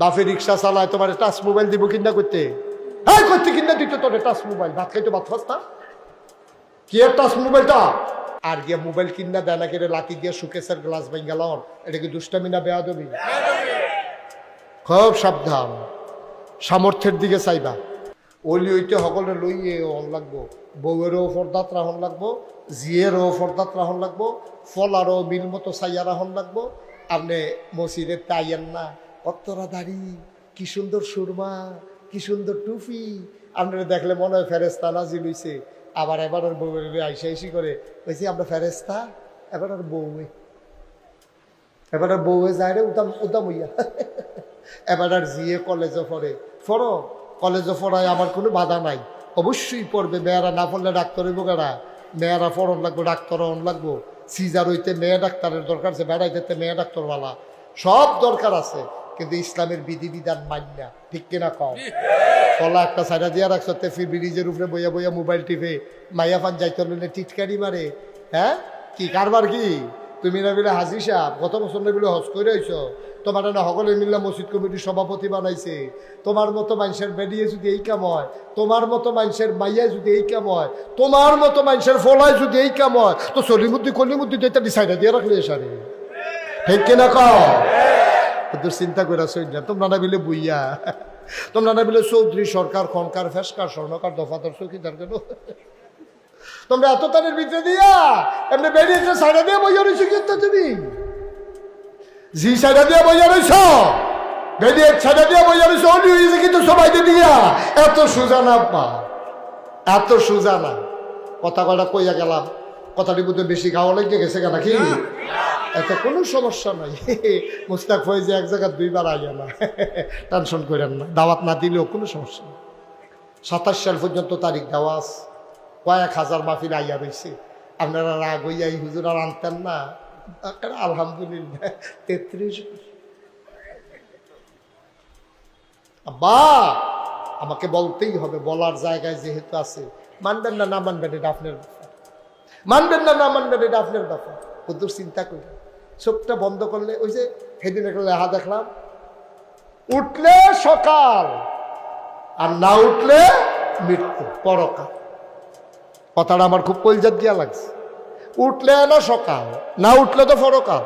বাপে রিক্সা চালায়, তোমার টাচ মোবাইল দিব কিনা করতে? হ্যাঁ করতে কিনা দিত তোর টাচ মোবাইল। ভাত খাইতে ভাত খাস না? কি টাচ মোবাইলটা? আর গিয়া মোবাইল কিনা দেয় না কেটে লাতি দিয়ে সুকেশের গ্লাস গেল এটা কি দুষ্টামি না বেয়া দেবি খুব সাবধান। সামর্থ্যের দিকে চাইবা। ওলি ওইতে সকলে লইয়ে হন লাগবো। বউয়েরও ফরদাত রাহন লাগবো, জিয়েরও ফরদাত রাহন লাগবো, ফলারও মিল মতো চাইয়া রাহন লাগবো আপনি মসজিদের তাইয়েন না। কত্তরা দাড়ি, কি সুন্দর সুরমা, কি সুন্দর টুপি। আপনারা দেখলে মনে হয় ফেরেস্তা নাজি লইছে আবার এবার ওর বউয়ের আইসা আইসি করে বলছি আমরা ফেরেস্তা এবার আর বউয়ে। এবার আর বউয়ে যায় রে, উদাম উদাম হইয়া। এবার আর জিয়ে কলেজে পড়ে। পড়ো কলেজে পড়ায় আমার কোনো বাধা নাই। অবশ্যই পড়বে, মেয়েরা না পড়লে ডাক্তার হইব কেনা মেয়েরা পড়ন লাগবো, ডাক্তার হন লাগবো। সিজার হইতে মেয়ে ডাক্তারের দরকার আছে, বেড়াইতে মেয়ে ডাক্তারওয়ালা। সব দরকার আছে। কিন্তু ইসলামের বিধিবিধান মান্য ঠিক কিনা কম কলা একটা সাইডা দিয়া রাখছো তেফি ব্রিজের উপরে বইয়া বইয়া মোবাইল টিপে মাইয়া ফান যাইতে হলে টিটকারি মারে। হ্যাঁ? কি কারবার কি? তুমি না বিলে হাজি সাহ গত বছর না বিলে হজ করে আইছ। তোমার না সকলে মিল্লা মসজিদ কমিটির সভাপতি বানাইছে। তোমার মতো মানুষের বেরিয়ে যদি এই কাম হয় তোমার মতো মানুষের মাইয়া যদি এই কাম হয় তোমার মতো মানুষের ফলায় যদি এই কাম হয় তো সলিমুদ্দি কলিমুদ্দি তো এটা ডিসাইডা দিয়ে রাখলে সারি। ঠিক কিনা কও? কিন্তু চিন্তা করে আসো না তোমরা না বিলে বুইয়া? তোমরা না বিলে চৌধুরী সরকার, খনকার, ফেসকার, স্বর্ণকার, দফাদার, চৌকিদার কেন? তোমরা এত তারের ভিতরে দিয়া? এমনি বেরিয়েছে সাইডা দিয়ে বইয়া রয়েছে কিন্তু তুমি? জি, সাইডা দিয়ে বইয়া রয়েছ বেরিয়ে সাইডা দিয়ে বইয়া রয়েছে অলি হয়েছে কিন্তু সবাই দিয়া। এত সোজা না পা এত সোজা না। কথা কটা কইয়া গেলাম? কথাটি বুঝতে বেশি গাওয়া লেগে গেছে কেন কি এতে কোনো সমস্যা নাই। মুস্তাক ফয়েজে এক জায়গায় দুইবার আইয়া না। টেনশন করেন না। দাওয়াত না দিলেও কোনো সমস্যা নেই। সাতাশ সাল পর্যন্ত তারিখ দেওয়া আছে। কয়েক হাজার মাফিল আইয়া রয়েছে আপনারা রাগ হইয়া এই হুজুর আর আনতেন না। আলহামদুলিল্লাহ। তেত্রিশ আব্বা, আমাকে বলতেই হবে, বলার জায়গায় যেহেতু আছে। মানবেন না না মানবেন, এটা আপনার ব্যাপার। মানবেন না না মানবেন, এটা আপনার ব্যাপার। কত চিন্তা করি চোখটা বন্ধ করলে, ওই যে সেদিন একটা লেহা দেখলাম। উঠলে সকাল, আর না উঠলে মৃত্যু, পরকাল। কথাটা আমার খুব কলজাত গিয়া লাগছে। উঠলে না সকাল, না উঠলে তো পরকাল।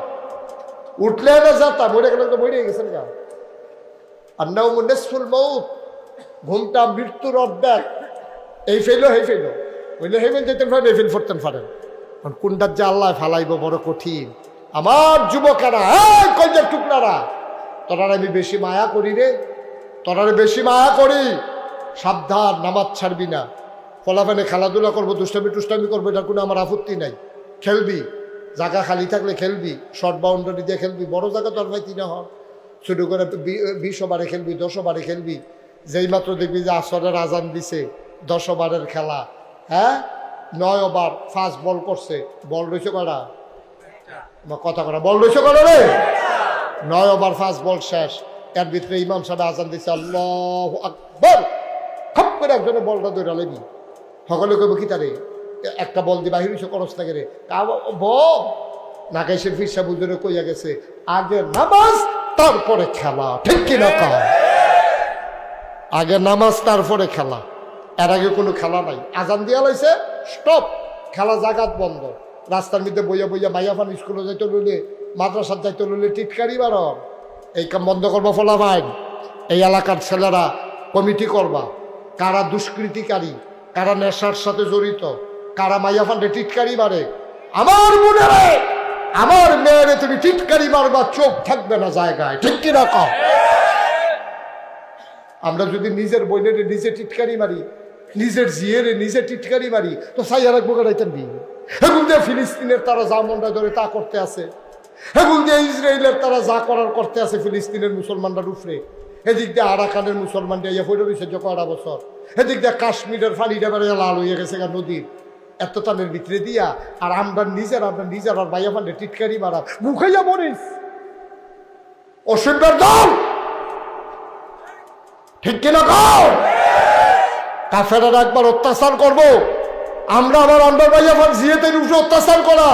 উঠলে না যাতা, মরে গেলে তো মরে গেছেন গা। আর নাও মুনেসফুল মৌত ঘুমটা মৃত্যুর অর্ধেক এই ফেলো এই ফেলো। বললে হেমেন যেতেন পারেন এই ফেল ফরতেন পারেন কোনটার যে আল্লাহ ফালাইব বড় কঠিন। আমার যুবকেরা হ্যাঁ কলজার টুকরারা তোরা আমি বেশি মায়া করি রে তোরা বেশি মায়া করি। সাবধান, নামাজ ছাড়বি না। ফলাফানে খেলাধুলা করব, দুষ্টামি টুষ্টামি করব, এটার কোনো আমার আপত্তি নাই। খেলবি, জায়গা খালি থাকলে খেলবি শর্ট বাউন্ডারি দিয়ে খেলবি, বড় জায়গা তোর ভাই তিনে হন ছোটো করে বিশ ওভারে খেলবি, দশ ওভারে খেলবি, যেই মাত্র দেখবি যে আসরের আজান দিছে, দশ ওভারের খেলা হ্যাঁ? নয় ওভার ফার্স্ট বল করছে বল রয়েছে করা কথা করা বল রয়েছে করা রে। নয় ওভার ফার্স্ট বল শেষ। এর ভিতরে ইমাম সাহেব আজান দিছে, আল্লাহ আকবর। খপ করে একজনে বলটা দৌড়া লেবি সকলে কইব, কি তারে? একটা বল দিয়ে বাহির হইছে, করস লাগে রে ব নাকাইশের ফিরসা বুঝে কইয়া গেছে আগে নামাজ, তারপরে খেলা। ঠিক কিনা কা আগে নামাজ, তারপরে খেলা। এর আগে কোনো খেলা নাই। আজান দিয়া লাইছে, স্টপ। খেলা জাগাত বন্ধ। রাস্তার মধ্যে বইয়া বইয়া মাইয়া ফান স্কুলে যাইতে লইলে মাদ্রাসার যাইতে লইলে টিটকারি বারণ এই কাম বন্ধ করব ফলা ভাই এই এলাকার ছেলেরা কমিটি করবা। কারা দুষ্কৃতিকারী, কারা নেশার সাথে জড়িত, কারা মাইয়া ফান্ডে টিটকারি মারে আমার মনে আমার মেয়েরে তুমি টিটকারি মারবা চোখ থাকবে না জায়গায়। ঠিক কিনা কম আমরা যদি নিজের বইনের নিজে টিটকারি মারি, নিজের জিয়েরে নিজে টিটকারি মারি, তো সাইয়া রাখব গাড়াইতেন বি হেগুল দিয়ে ফিলিস্তিনের তারা যা মনটা ধরে তা করতে আছে। হেগুল দিয়ে ইসরায়েলের তারা যা করার করতে আছে ফিলিস্তিনের মুসলমানরা উপরে এদিক দিয়ে আরাকানের মুসলমানরা ইয়ে হয়ে রয়েছে যখন আড়া বছর। এদিক দিয়ে কাশ্মীরের ফানিটা বেড়ে লাল হয়ে গেছে গা নদীর। এত টানের ভিতরে দিয়া আর আমরা নিজের আমরা নিজের আর বাইয়া ফান্ডে টিটকারি মারা। মুখাইয়া মরিস। অসুবিধার দল। ঠিক কিনা গাও কাফেরার একবার অত্যাচার করব। আমরা আবার আন্ডার ভাই আমার জিয়েতের উপরে অত্যাচার করা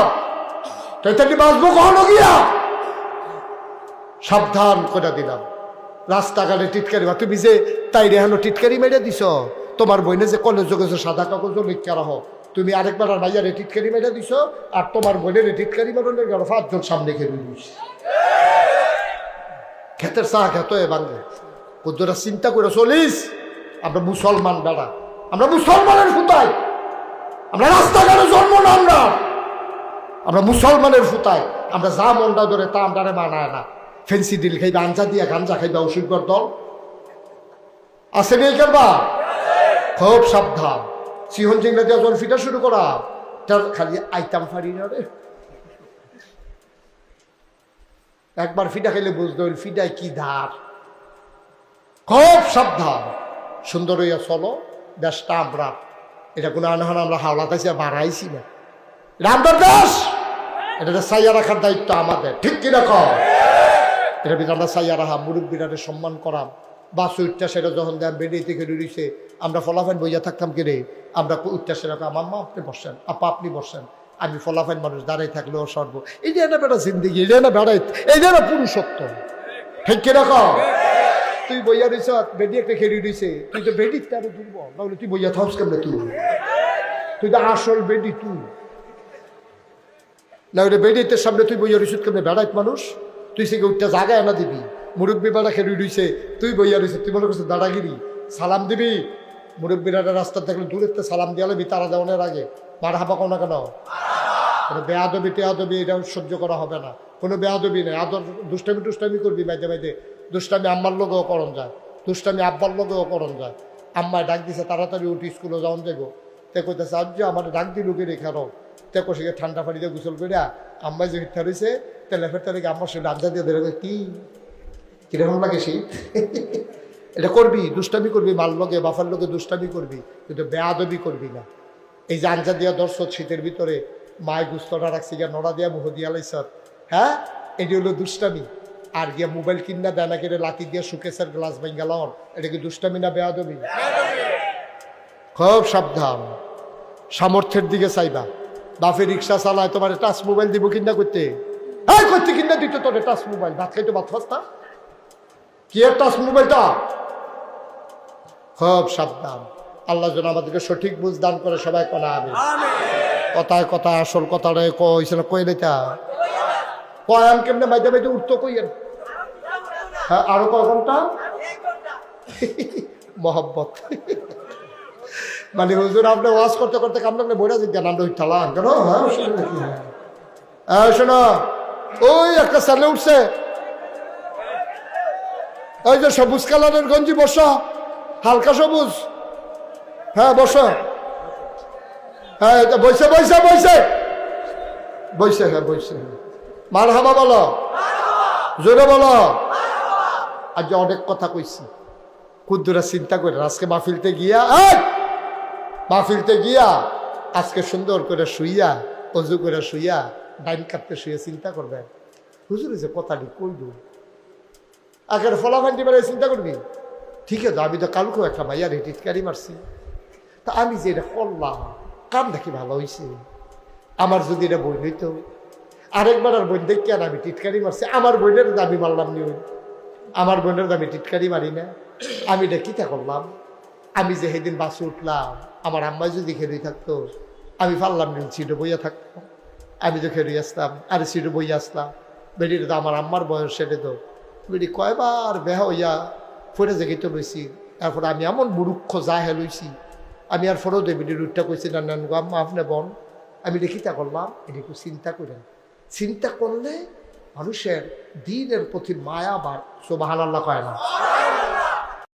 তাই বাঁচবো কখনো গিয়া? সাবধান করে দিলাম। রাস্তাঘাটে টিটকারি বা তুমি যে তাই রেহানো টিটকারি মেরে দিছ, তোমার বইনে যে কলেজ গেছে সাদা কাগজ লিখা রাহ তুমি আরেকবার আর ভাইয়ারে টিটকারি মেরে দিছ, আর তোমার বোনের টিটকারি মেরনের গেল পাঁচজন সামনে খেয়ে দিস খেতের চা খেত এ বাংলা কদ্দুরা চিন্তা করে চলিস, আমরা মুসলমান বেড়া। আমরা মুসলমানের ফুতাই আমরা রাস্তাঘাটে জন্ম না আমরা। আমরা মুসলমানের ফুতায় আমরা যা মনটা ধরে তা আমরা মানায় না। ফেন্সি ডিল খাইবে, আঞ্জা দিয়া গাঞ্জা খাইবে অসুখর দল। আছে নেই করবা খুব সাবধান। সিহন চিংড়া দিয়া জল ফিটা শুরু করা, তার খালি আইতাম ফারি না রে। একবার ফিটা খাইলে বুঝতে হইল ফিটায় কি ধার। খুব সাবধান। সুন্দর হইয়া চলো, দেশটা আমরা এটা কোনো আনহান আমরা হাওলাতাইছি বাড়াইছি না। রামদার দাস এটা সাইয়া রাখার দায়িত্ব আমাদের। ঠিক কি রাখ এটা আমরা সাইয়া রাখা, মুরব্বীরারে সম্মান করাম বা উঠটা সেটা যখন দেন বেরিয়ে থেকে রুড়িছে আমরা ফলাফাইন বইয়া থাকতাম কে রে? আমরা উঠটা সেটা আম্মা আপনি বসেন, আপা, আপনি বসেন। আমি ফলাফাইন মানুষ দাঁড়াই থাকলেও সর্ব এই যে না বেড়া জিন্দিগি না বেড়াই এই যে পুরুষত্ব। ঠিক কি রাখ তুই বইয়া রইছ বেডি একটা খেলি রইছে তুই তো বেডি তার দুর্বল তুই বইয়া থাকস কেমনে তুই? তুই তো আসল বেডি তুই। না ওটা বেডিতে সামনে তুই বইয়া রইছিস কেমনে, বেড়াইত মানুষ? তুই সে উঠতে জায়গা না দিবি। মুরব্বী বেড়া খেলি রইছে তুই বইয়া রইছে তুই মনে করছিস দাদাগিরি। সালাম দিবি। মুরব্বীরা রাস্তা দেখলে দূরের সালাম দিয়ে আলবি তারা দেওয়ানের আগে। মার হাবা কোনো কেন? কোনো বেয়াদবি টেয়াদবি এটা সহ্য করা হবে না। কোনো বেয়াদবি নেই। আদর দুষ্টামি টুষ্টামি করবি মাঝে মাঝে দুষ্টামি আম্মার লোকেও করণ যায়, দুষ্টামি আব্বার লোকেও করণ যায়। আম্মায় ডাক দিছে, তাড়াতাড়ি উঠি, স্কুলে যাওয়ান যাব তে কইতেছে আজ আমার ডাক দিল কে রেখারো তে কষে ঠান্ডা পানিতে গোসল করে আম্মাই যে হিটটা রয়েছে তেলে ফেরতে রেখে আম্মার সে রান্না দিয়ে ধরে কি? কীরকম লাগে শীত এটা করবি, দুষ্টামি করবি মাল লগে বাফার লগে দুষ্টামি করবি, কিন্তু বেয়াদবি করবি না। এই যে আঞ্জা দিয়া দর্শক শীতের ভিতরে মায় গুস্তটা রাখছি গিয়া নড়া দিয়া মুহ দিয়া লাইছত হ্যাঁ? এটি হলো দুষ্টামি। আর গিয়া মোবাইল কিনা দেনা কেটে লাতি দিয়া সুকেশের গ্লাস ভেঙ্গা লন। এটা কি দুষ্টামি না বেয়াদবি? খুব সাবধান। সামর্থ্যের দিকে চাইবা। বাফে রিক্সা চালায়, তোমার টাচ মোবাইল দিব কিনা করতে? এই, করতে কিনা দিত তোর টাচ মোবাইল। ভাত খাইতো ভাত খাস না? কি টাচ মোবাইলটা? খুব সাবধান। আল্লাহ যেন আমাদেরকে সঠিক বুঝ দান করে, সবাই কোনা আমি কথায় কথা আসল কথাটা কইছে কই লেতা কয়, আম কেমনে মাইতে মাইতে উঠতো কইয়েন হ্যাঁ আরও কয় ঘণ্টা? মহব্বত। মানে হুজুর, আপনি ওয়াশ করতে করতে কামলে আপনি বইরা দিতেন আমরা উঠালাম কেন? হ্যাঁ শুনে নাকি হ্যাঁ। শোনো, ওই একটা স্যালে উঠছে। ওই যে সবুজ কালারের গঞ্জি, বসা। হালকা সবুজ। হ্যাঁ বসো। হ্যাঁ এটা বইছে বইছে বইছে। বইছে হ্যাঁ বইছে। মার হাবা বলো। জোরে বলো। আজ অনেক কথা কইছি। কুদ্দুরা চিন্তা করে, আজকে মাহফিলতে গিয়া! মাহফিলতে গিয়া, আজকে সুন্দর করে শুইয়া, অজু করে শুইয়া, ডাইন কাটতে শুয়ে চিন্তা করবেন। হুজুরে যে কথাটি কইল। আগের ফলাফান দিবার চিন্তা করবি? ঠিক আছে আমি তো কালকেও একটা মাইয়ার টিটকারি মারছি। তা আমি যে এটা করলাম, কাম দেখি ভালো হয়েছে আমার যদি এটা বই হইতো আরেকবার আর বোন দেখি আর আমি টিটকারি মারছি, আমার বোনের দাবি মারলাম নি। আমার বোনের দাবি টিটকারি মারি না। আমি এটা কিতা করলাম? আমি যে সেদিন বাসে উঠলাম, আমার আম্মাই যদি খেয়ে থাকতো, আমি পারলাম নি সিটে বইয়া থাকতো। আমি তো খেয়ে আসতাম, আর সিটে বইয়া আসলাম। বেডিটা তো আমার আম্মার বয়স সেটা তো। বেডি কয়বার বেহা হইয়া ফোরে জেগে তো লইছি এরপর আমি এমন মুরুক্ষ যা হে লইছি। আমি আর ফটো দেবি রুটটা কইছি, না নান গো আম্মা, আপনি বন। আমি দেখিতা করলাম? এটা একটু চিন্তা করেন। চিন্তা করলে মানুষের দিনের প্রতি মায়া বার সোবাহান আল্লাহ কয় না।